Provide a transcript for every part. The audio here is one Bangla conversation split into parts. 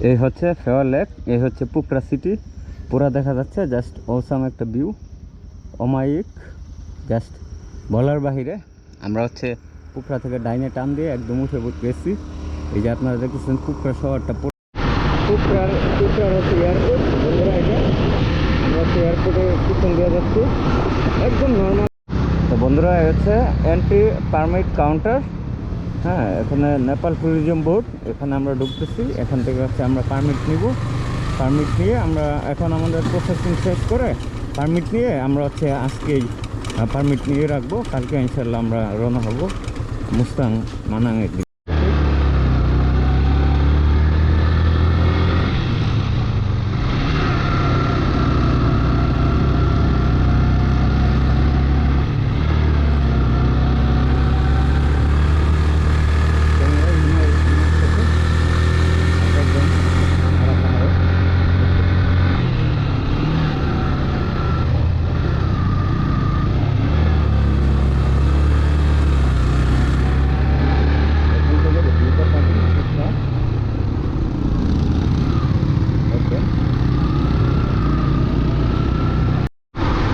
এই হচ্ছে ফেওয়ার লেক, এই হচ্ছে পুপরা সিটি। পুরা দেখা যাচ্ছে, জাস্ট অসাম একটা ভিউ অমায়িক, জাস্ট বলার বাহিরে। আমরা হচ্ছে পুপরা থেকে ডাইনে টান দিয়ে একদম উঠে গেছি। এই যে আপনারা দেখতেছেন পুপরা শহরটা পুরো- পুপরার পুপরার হচ্ছে এয়ারপোর্ট বন্ধুরা এটা আমরা হচ্ছে যাচ্ছি। একদম নর্মাল তো বন্ধুরা হচ্ছে এন্ট্রি পারমিট কাউন্টার হ্যাঁ এখানে নেপাল ট্যুরিজম বোর্ড এখানে আমরা ঢুকতেছি। এখান থেকে হচ্ছে আমরা পারমিট নিব। পারমিট নিয়ে আমরা এখন আমাদের প্রসেসিং শেষ করে পারমিট নিয়ে আমরা হচ্ছে আজকেই পারমিট নিয়ে রাখব। কালকে ইনশাল্লাহ আমরা রওনা হব মুস্তাং মানাঙের দিকে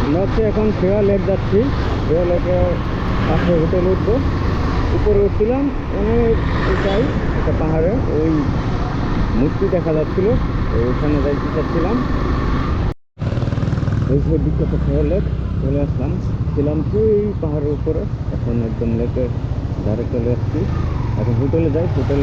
আমরা হচ্ছে এখন ফেয়া লেক যাচ্ছি। ফেয়া লেকে পাশে হোটেল উঠবো। উপরে উঠছিলাম, অনেক উঁচাই, একটা পাহাড়ে, ওই মূর্তি দেখা যাচ্ছিল ওইখানে যাইতে চাচ্ছিলাম এই যে বিখ্যাত ফেয়া লেক, চলে আসলাম। ছিলাম সেই পাহাড়ের উপরে, এখন একদম লেকের ধারে চলে আসছি। এখন হোটেলে যাই, হোটেল